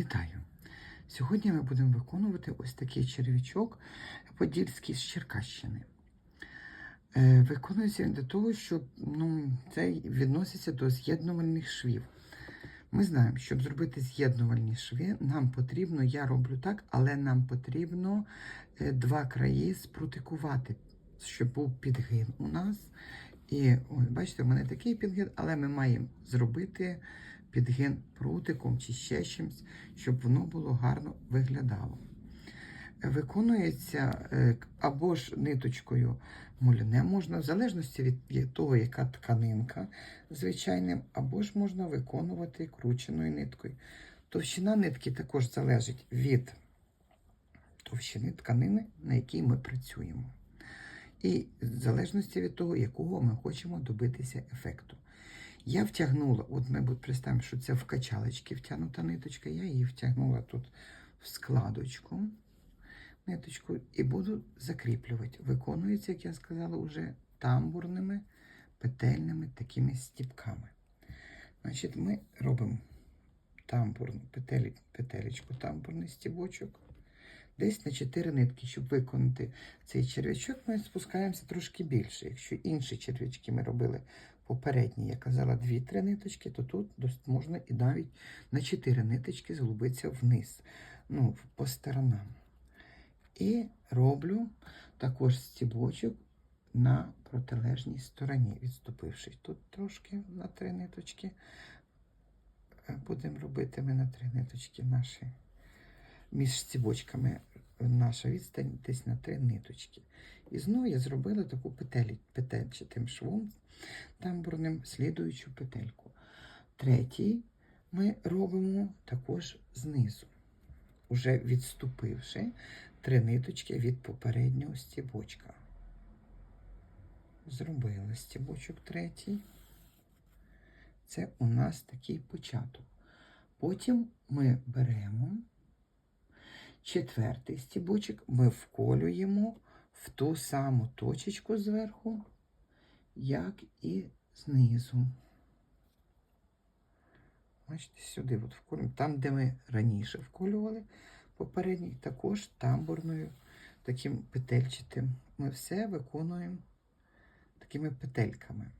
Вітаю! Сьогодні ми будемо виконувати ось такий черв'ячок подільський з Черкащини. Е, Виконується він для того, що ну, це відноситься до з'єднувальних швів. Ми знаємо, щоб зробити з'єднувальні шви, нам потрібно, я роблю так, але нам потрібно е, два краї спрутикувати, щоб був підгин у нас. І ось, бачите, у мене такий підгин, але ми маємо зробити підгин прутиком чи ще чимось, щоб воно було гарно виглядало. Виконується е, або ж ниточкою муляне можна, в залежності від того, яка тканинка звичайним, або ж можна виконувати крученою ниткою. Товщина нитки також залежить від товщини тканини, на якій ми працюємо. І в залежності від того, якого ми хочемо добитися ефекту. Я втягнула, от ми будь- представимо, що це в качалочки втягнута ниточка, я її втягнула тут в складочку ниточку і буду закріплювати. Виконується, як я сказала, уже тамбурними петельними такими стіпками. Значить, ми робимо тамбурну петелі, петелечку, тамбурний стібочок. Десь на 4 нитки, щоб виконати цей черв'ячок, ми спускаємося трошки більше. Якщо інші черв'ячки ми робили попередні, я казала 2-3 ниточки, то тут можна і навіть на 4 ниточки зглубитися вниз, ну, по сторонам. І роблю також стібочок на протилежній стороні, відступивши тут трошки на три ниточки. Е, Будемо робити ми на три ниточки наші між стібочками наша відстань десь на три ниточки. І знову я зробила таку петелі, петельчатим швом тамбурним слідуючу петельку. Третій ми робимо також знизу, уже відступивши три ниточки від попереднього стібочка. Зробила стібочок третій. Це у нас такий початок. Потім ми беремо четвертий стібочок, ми вколюємо в ту саму точечку зверху, як і знизу. Бачите, сюди от вколюємо. Там, де ми раніше вколювали попередній, також тамбурною, таким петельчатим. Ми все виконуємо такими петельками.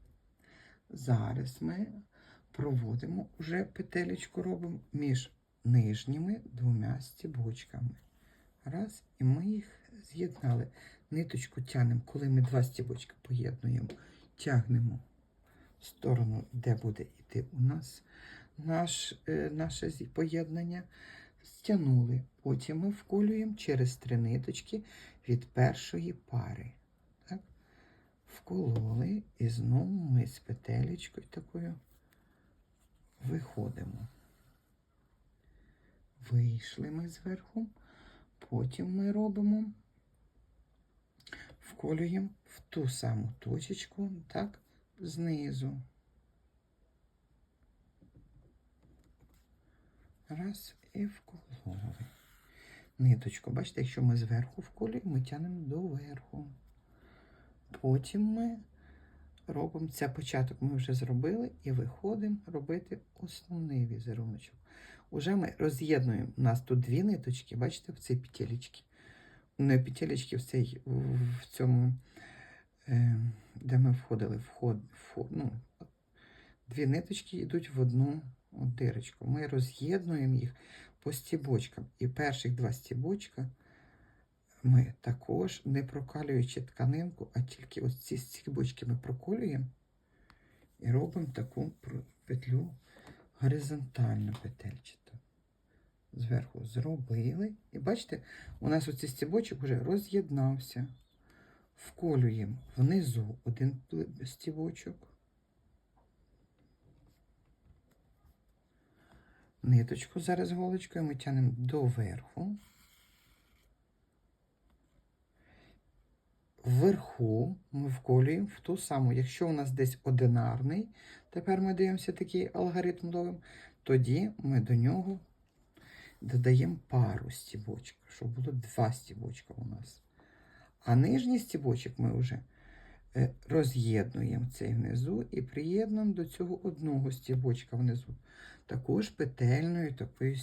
Зараз ми проводимо вже петелечку робимо між нижніми двома стібочками. Раз, і ми їх з'єднали. Ниточку тягнемо, коли ми два стібочки поєднуємо, тягнемо в сторону, де буде йти у нас наш, е, наше поєднання. Стягнули. Потім ми вколюємо через три ниточки від першої пари. Так? Вкололи і знову ми з петелечкою такою виходимо. Вийшли ми зверху, потім ми робимо, вколюємо в ту саму точечку, так, знизу. Раз і вкололи. Ниточку, бачите, якщо ми зверху вколюємо, ми тягнемо доверху. Потім ми робимо це початок, ми вже зробили, і виходимо робити основний візеруночок. Уже ми роз'єднуємо. У нас тут дві ниточки, бачите, в цій петелечці. Не петелечки в цей в цьому, е, де ми входили, вход, вход, ну, дві ниточки йдуть в одну дирочку. Ми роз'єднуємо їх по стібочкам. І перших два стібочка ми також, не прокалюючи тканинку, а тільки ось ці стібочки ми проколюємо і робимо таку петлю горизонтальну петельчату. Зверху зробили. І бачите, у нас оцей стібочок вже роз'єднався. Вколюємо внизу один стібочок. Ниточку зараз голочкою ми тягнемо доверху. Вверху ми вколюємо в ту саму, якщо у нас десь одинарний, тепер ми дивимося такий алгоритм тоді ми до нього додаємо пару стібочок, щоб було два стібочка у нас. А нижній стібочок ми вже е, роз'єднуємо цей внизу і приєднуємо до цього одного стібочка внизу. Також петельною такою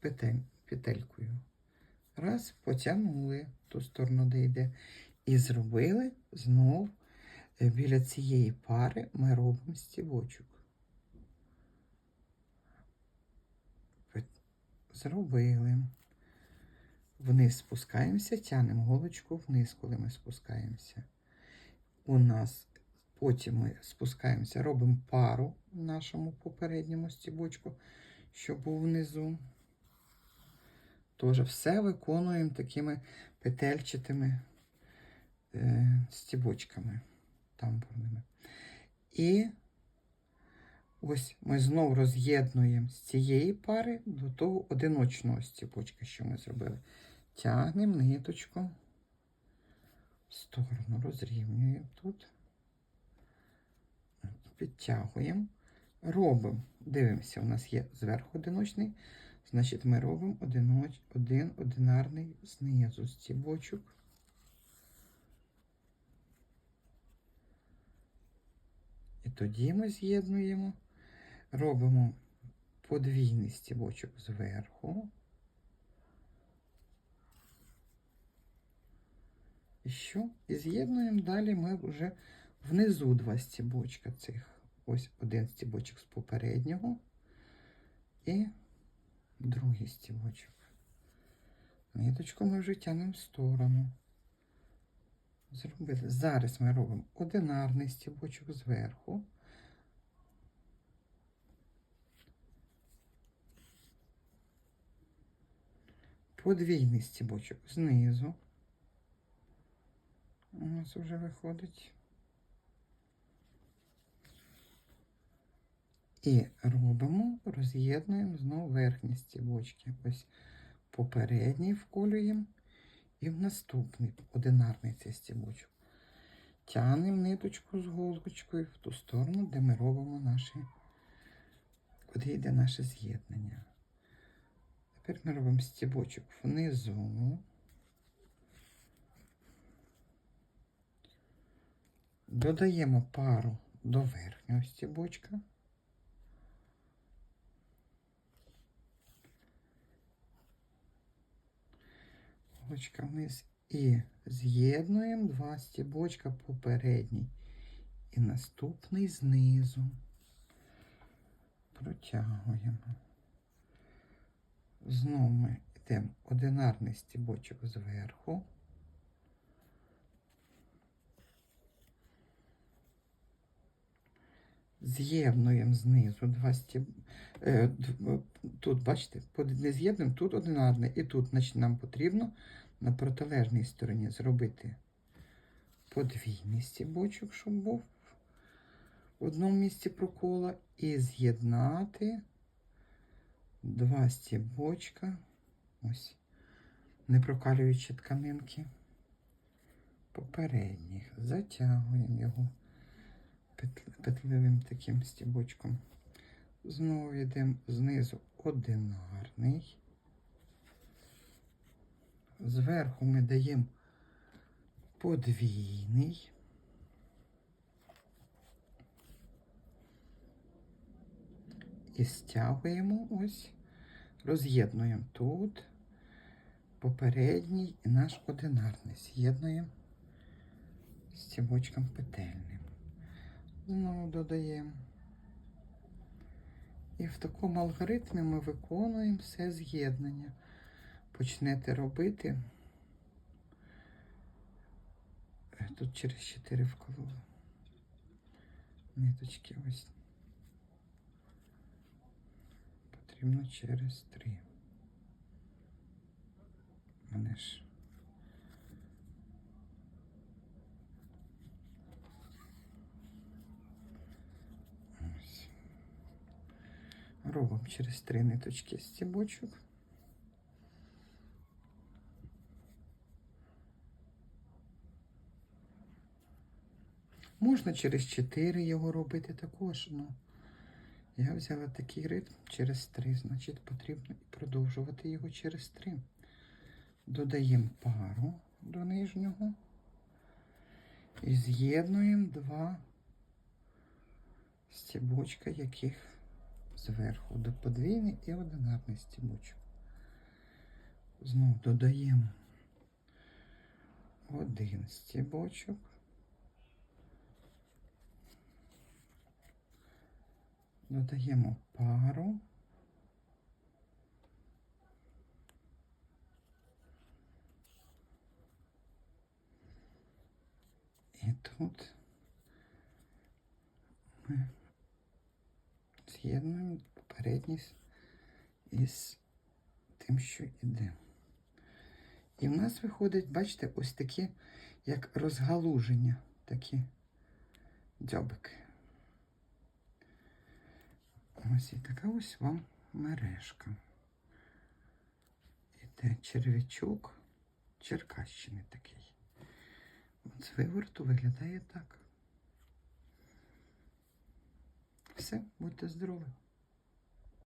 петель, петелькою. Раз, потягнули ту сторону, де йде. І зробили знов е, біля цієї пари ми робимо стібочок. Зробили. Вниз спускаємося, тянемо голочку вниз, коли ми спускаємося. У нас потім ми спускаємося, робимо пару в нашому попередньому стібочку, що був внизу. Тож все виконуємо такими петельчатими е, стібочками тамбурними. І ось ми знову роз'єднуємо з цієї пари до того одиночного стібочка, що ми зробили. Тягнемо ниточку. В сторону, розрівнюємо тут, підтягуємо, робимо, дивимося, у нас є зверху одиночний, значить ми робимо одиноч, один одинарний знизу стібочок. І тоді ми з'єднуємо, робимо подвійний стібочок зверху. І що? І з'єднуємо далі ми вже внизу два стібочка цих. Ось один стібочок з попереднього і другий стібочок. Ниточку ми вже тягнемо в сторону. Зробили. Зараз ми робимо одинарний стібочок зверху. Подвійний стібочок знизу. У нас вже виходить. І робимо, роз'єднуємо знову верхні стібочки. Ось попередній вколюємо і в наступний одинарний цей стібочок. Тянемо ниточку з голочкою в ту сторону, де ми робимо наші, куди йде наше з'єднання. Тепер ми робимо стібочок внизу. Додаємо пару до верхнього стібочка. Голочка вниз і з'єднуємо два стібочка попередній і наступний знизу. Протягуємо. Знову ми йдемо одинарний стібочок зверху. З'єднуємо знизу два стіб... е, е, Тут, бачите, не з'єднуємо, тут одинарне. І тут, значить, нам потрібно на протилежній стороні зробити подвійний стібочок, щоб був в одному місці прокола, і з'єднати два стібочка, ось, не прокалюючи тканинки попередніх. Затягуємо його пет- петливим таким стібочком. Знову йдемо знизу одинарний. Зверху ми даємо подвійний. І стягуємо ось, роз'єднуємо тут попередній і наш одинарний. З'єднуємо стібочком петельним. Знову додаємо. І в такому алгоритмі ми виконуємо все з'єднання. Почнете робити. Е, Тут через 4 вкололи. Ниточки ось. Потрібно через 3. Вони ж. Ось. Робимо через три ниточки стібочок. Можна через 4 його робити також. Ну, я взяла такий ритм через 3, значить потрібно продовжувати його через 3. Додаємо пару до нижнього і з'єднуємо два стібочка, яких зверху до подвійний і одинарний стібочок. Знов додаємо один стібочок. Додаємо пару. І тут ми з'єднуємо попередній з- із тим, що йде. І в нас виходить, бачите, ось такі, як розгалуження, такі дзьобики. Ось і така ось вам мережка. Іде черв'ячок Черкащини такий. От з виверту виглядає так. Все, будьте здорові.